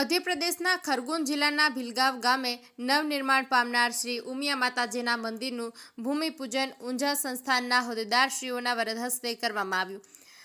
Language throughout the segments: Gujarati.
મધ્યપ્રદેશના ખરગોન જિલ્લાના ભિલગાવ ગામે નવનિર્માણ પામનાર શ્રી ઉમિયા માતાજીના મંદિરનું ભૂમિપૂજન ઊંઝા સંસ્થાનના હોદ્દેદારશ્રીઓના વરદ હસ્તે કરવામાં આવ્યું.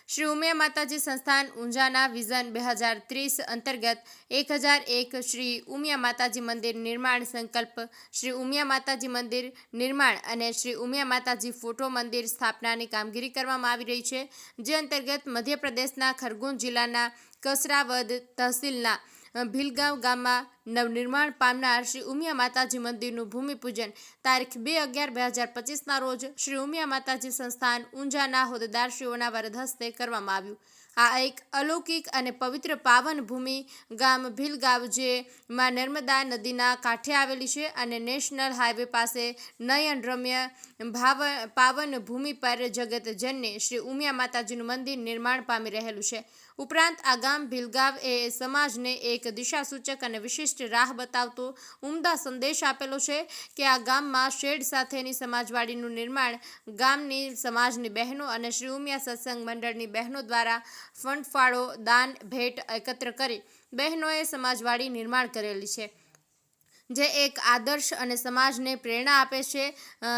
શ્રી ઉમિયા માતાજી સંસ્થાન ઊંઝાના વિઝન બે હજાર ત્રીસ અંતર્ગત એક હજાર એક શ્રી ઉમિયા માતાજી મંદિર નિર્માણ સંકલ્પ, શ્રી ઉમિયા માતાજી મંદિર નિર્માણ અને શ્રી ઉમિયા માતાજી ફોટો મંદિર સ્થાપનાની કામગીરી કરવામાં આવી રહી છે. જે અંતર્ગત મધ્યપ્રદેશના ખરગોન જિલ્લાના કસરાવદ તહસીલના ભીલગાંવ ગામમાં નવનિર્માણ પામનાર શ્રી ઉમિયા માતાજી મંદિરનું ભૂમિપૂજન તારીખ બે અગિયાર બે હજાર પચીસના રોજ શ્રી ઉમિયા માતાજી સંસ્થાન ઊંઝાના હોદ્દેદારશ્રીઓના વરદ હસ્તે કરવામાં આવ્યું. આ એક અલૌકિક અને પવિત્ર પાવન ભૂમિ ગામ ભીલગાંવ જે માં નર્મદા નદીના કાંઠે આવેલી છે અને નેશનલ હાઈવે પાસે નયન રમ્ય ભાવ પાવન ભૂમિ પર જગતજનને શ્રી ઉમિયા માતાજીનું મંદિર નિર્માણ પામી રહેલું છે. ઉપરાંત આ ગામ ભીલગાંવ એ સમાજને એક દિશાસૂચક અને વિશિષ્ટ રાહ બતાવતો ઉમદા સંદેશ આપેલો છે કે આ ગામમાં શેડ સાથેની સમાજવાડીનું નિર્માણ ગામની સમાજની બહેનો અને શ્રી ઉમિયા સત્સંગ મંડળની બહેનો દ્વારા ફંડ ફાળો દાન, ભેટ એકત્ર કરી બહેનોએ સમાજવાડી નિર્માણ કરેલી છે. જે એક આદર્શ અને સમાજને પ્રેરણા આપે છે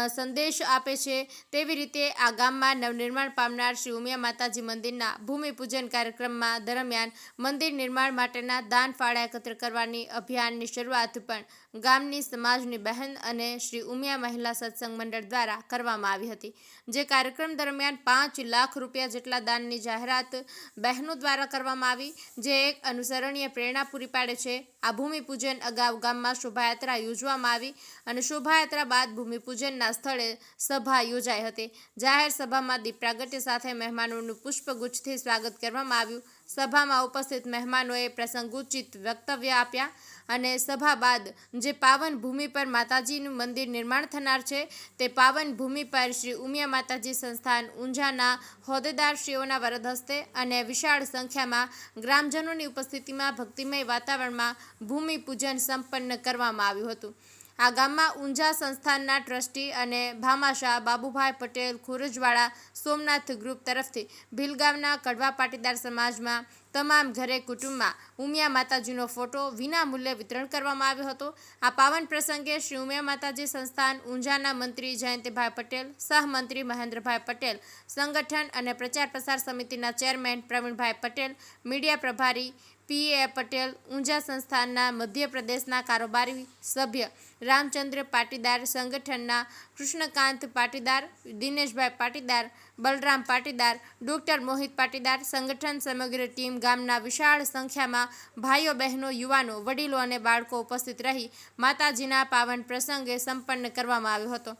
સંદેશ આપે છે, તેવી રીતે આ ગામમાં નવનિર્માણ પામનાર શ્રી ઉમિયા માતાજી મંદિરના ભૂમિપૂજન કાર્યક્રમમાં દરમિયાન મંદિર નિર્માણ માટેના દાન ફાળા એકત્ર કરવાની અભિયાનની શરૂઆત પણ ગામની સમાજની બહેન અને શ્રી ઉમિયા મહિલા સત્સંગ મંડળ દ્વારા કરવામાં આવી હતી. જે કાર્યક્રમ દરમિયાન પાંચ લાખ રૂપિયા જેટલા દાનની જાહેરાત બહેનો દ્વારા કરવામાં આવી, જે એક અનુસરણીય પ્રેરણા પૂરી પાડે છે. આ ભૂમિપૂજન અગાઉ ગામમાં શોભાયાત્રા યોજવામાં આવી અને શોભાયાત્રા બાદ ભૂમિપૂજનના સ્થળે સભા યોજાઈ હતી. જાહેર સભામાં દીપ પ્રાગટ્ય સાથે મહેમાનોનું પુષ્પગુચ્છથી સ્વાગત કરવામાં આવ્યું. સભામાં ઉપસ્થિત મહેમાનોએ પ્રસંગોચિત વક્તવ્ય આપ્યા અને સભા બાદ જે પાવન ભૂમિ પર માતાજીનું મંદિર નિર્માણ થનાર છે, તે પાવન ભૂમિ પર શ્રી ઉમિયા માતાજી સંસ્થાન ઊંઝાના હોદ્દેદારશ્રીઓના વરદ હસ્તે અને વિશાળ સંખ્યામાં ગ્રામજનોની ઉપસ્થિતિમાં ભક્તિમય વાતાવરણમાં ભૂમિપૂજન સંપન્ન કરવામાં આવ્યું હતું. આ ગામમાં ઊંઝા સંસ્થાનના ટ્રસ્ટી અને ભામાશાહ બાબુભાઈ પટેલ ખુરજવાડા સોમનાથ ગ્રુપ તરફથી ભીલગામના કડવા પાટીદાર સમાજમાં તમામ ઘરે કુટુંબમાં ઉમિયા માતાજીનો ફોટો વિના મૂલ્યે વિતરણ કરવામાં આવ્યો હતો. આ પાવન પ્રસંગે શ્રી ઉમિયા માતાજી સંસ્થાન ઊંઝાના મંત્રી જયંતિભાઈ પટેલ, સહમંત્રી મહેન્દ્રભાઈ પટેલ, સંગઠન અને પ્રચાર પ્રસાર સમિતિના ચેરમેન પ્રવીણભાઈ પટેલ, મીડિયા પ્રભારી પીએ પટેલ, ઊંઝા સંસ્થાનના મધ્યપ્રદેશના કારોબારી સભ્ય રામચંદ્ર પાટીદાર, સંગઠનના કૃષ્ણકાંત પાટીદાર, દિનેશભાઈ પાટીદાર, બલરામ પાટીદાર, ડૉક્ટર મોહિત પાટીદાર, સંગઠન સમગ્ર ટીમ ગામના વિશાળ સંખ્યામાં ભાઈઓ, બહેનો, યુવાનો, વડીલો અને બાળકો ઉપસ્થિત રહી માતાજીના પાવન પ્રસંગે સંપન્ન કરવામાં આવ્યો હતો.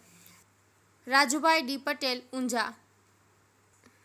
રાજુભાઈ ડી પટેલ, ઊંઝા